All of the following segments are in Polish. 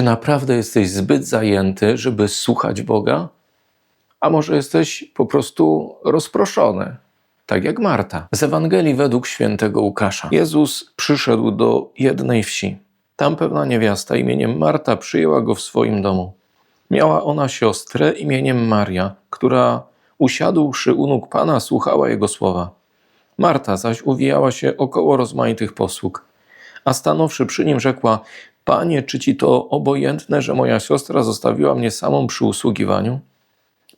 Czy naprawdę jesteś zbyt zajęty, żeby słuchać Boga? A może jesteś po prostu rozproszony, tak jak Marta? Z Ewangelii według świętego Łukasza. Jezus przyszedł do jednej wsi. Tam pewna niewiasta imieniem Marta przyjęła go w swoim domu. Miała ona siostrę imieniem Maria, która usiadłszy u nóg Pana, słuchała jego słowa. Marta zaś uwijała się około rozmaitych posług, a stanowszy przy nim rzekła: Panie, czy ci to obojętne, że moja siostra zostawiła mnie samą przy usługiwaniu?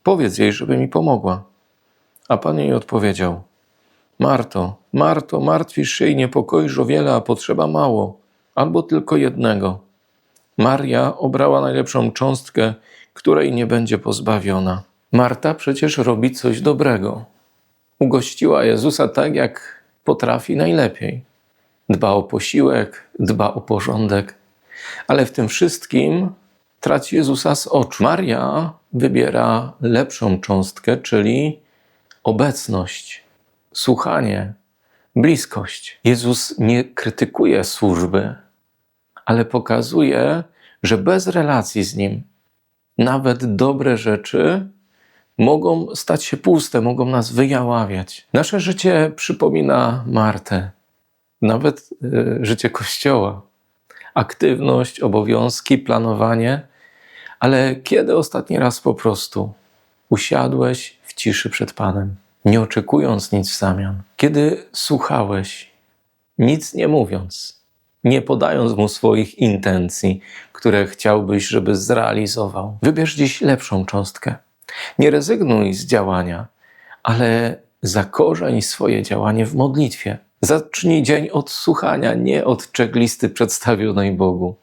Powiedz jej, żeby mi pomogła. A Pan jej odpowiedział: Marto, Marto, martwisz się i niepokoisz o wiele, a potrzeba mało, albo tylko jednego. Maria obrała najlepszą cząstkę, której nie będzie pozbawiona. Marta przecież robi coś dobrego. Ugościła Jezusa tak, jak potrafi najlepiej. Dba o posiłek, dba o porządek, ale w tym wszystkim traci Jezusa z oczu. Maria wybiera lepszą cząstkę, czyli obecność, słuchanie, bliskość. Jezus nie krytykuje służby, ale pokazuje, że bez relacji z Nim nawet dobre rzeczy mogą stać się puste, mogą nas wyjaławiać. Nasze życie przypomina Martę, nawet y, życie Kościoła. Aktywność, obowiązki, planowanie, ale kiedy ostatni raz po prostu usiadłeś w ciszy przed Panem, nie oczekując nic w zamian? Kiedy słuchałeś, nic nie mówiąc, nie podając mu swoich intencji, które chciałbyś, żeby zrealizował? Wybierz dziś lepszą cząstkę. Nie rezygnuj z działania, ale zakorzeń swoje działanie w modlitwie. Zacznij dzień od słuchania, nie od checklisty przedstawionej Bogu.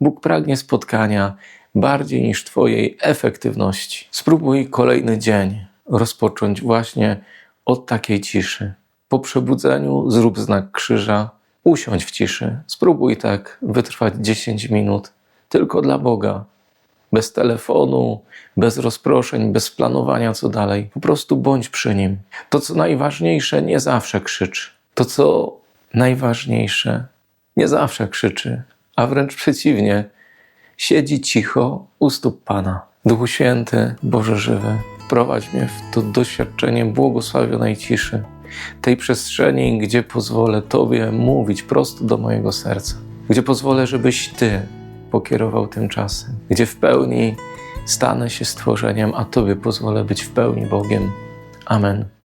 Bóg pragnie spotkania bardziej niż Twojej efektywności. Spróbuj kolejny dzień rozpocząć właśnie od takiej ciszy. Po przebudzeniu zrób znak krzyża, usiądź w ciszy. Spróbuj tak wytrwać 10 minut tylko dla Boga, bez telefonu, bez rozproszeń, bez planowania co dalej. Po prostu bądź przy nim. To, co najważniejsze, nie zawsze krzycz. To, co najważniejsze, nie zawsze krzyczy, a wręcz przeciwnie, siedzi cicho u stóp Pana. Duchu Święty, Boże żywy, prowadź mnie w to doświadczenie błogosławionej ciszy, tej przestrzeni, gdzie pozwolę Tobie mówić prosto do mojego serca, gdzie pozwolę, żebyś Ty pokierował tym czasem, gdzie w pełni stanę się stworzeniem, a Tobie pozwolę być w pełni Bogiem. Amen.